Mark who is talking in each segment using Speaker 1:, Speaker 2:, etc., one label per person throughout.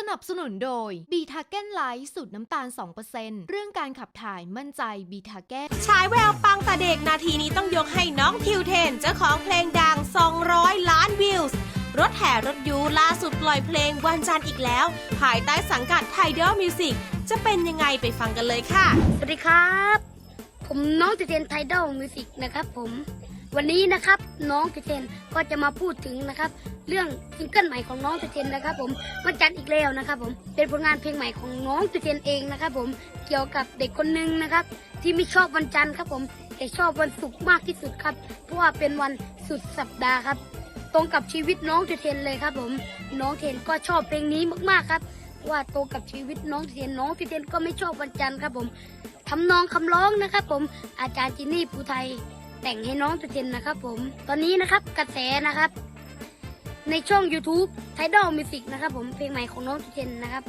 Speaker 1: สนับสนุนโดยบีทาเก้นไลท์สูตรน้ำตาล 2%เรื่องการขับถ่ายมั่นใจบีทาเก้น
Speaker 2: ฉายแววปังแต่เด็กนาทีนี้ต้องยกให้น้องทิวเทนเจ้าของเพลงดัง 200 ล้านวิวส์รถแห่รถยูล่าสุดปล่อยเพลงวันจันทร์อีกแล้ว ภายใต้สังกัดไทเดอร์มิวสิกจะเป็นยังไงไปฟังกันเลยค่ะ
Speaker 3: สวัสดีครับ ผมน้องเจเทนไทดอลมิวสิกนะครับผม วันนี้นะครับน้องเจเทนก็จะมาพูดถึงนะครับ เรื่องซิงเกิลใหม่ของน้องเจเทนนะครับผมวันจันทร์อีกแล้วนะครับ ผมเป็นผลงานเพลงใหม่ของน้องเจเทนเองนะครับ ผมเกี่ยวกับเด็กคนหนึ่งนะครับ ที่ไม่ชอบวันจันทร์ครับผมแต่ชอบวันศุกร์มากที่สุดครับเพราะว่าเป็นวันสุดสัปดาห์ครับ ตรงกับชีวิตน้องเจเทนเลยครับ ผมน้องเทนก็ชอบเพลงนี้มากๆครับว่าตรงกับชีวิตน้องเจเทนน้องเจเทนก็ไม่ชอบวันจันทร์ครับผมทำนองคำร้องนะครับผมอาจารย์จินนี่ภูไทย แต่งให้น้องตุเทนนะครับผม ตอนนี้นะครับกระแสนะครับ ในช่อง YouTube t i d a l Music นะครับผมเพลงใหม่ของน้องตุเทนนะครับ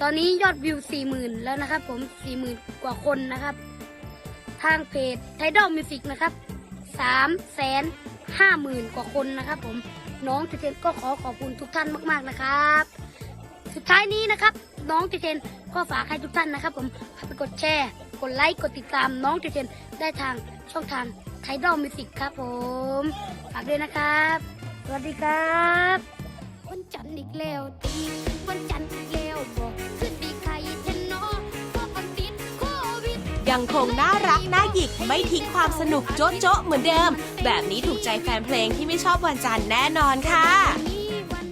Speaker 3: ตอนนี้ยอดวิว40,000แล้วนะครับผม40,000กว่าคนนะครับ ทางเพจ t i d a l Music นะครับ3แสน50,000กว่าคนนะครับผมน้องตุเทนก็ขอขอบคุณทุกท่านมาก ๆนะครับ สุดท้ายนี้นะครับ น้องเจเจนก็ฝากให้ทุกท่านนะครับ ผมเข้าไปกดแชร์ กดไลค์ กดติดตามน้องเจเจนได้ทางช่องทางไทดอลมิวสิกครับผม ฝากด้วยนะครับ สวัสดีครับวันจันทร์อีกแล้วตีวันจันทร์อีกแล้วบอกขึ้นดีใครเทนนอก็ปันติดโควิด
Speaker 2: ยังคงน่ารักน่าหยิกไม่ทิ้งความสนุกโจ๊ะโจ๊ะเหมือนเดิม แบบนี้ถูกใจแฟนเพลงที่ไม่ชอบวันจันทร์แน่นอนค่ะ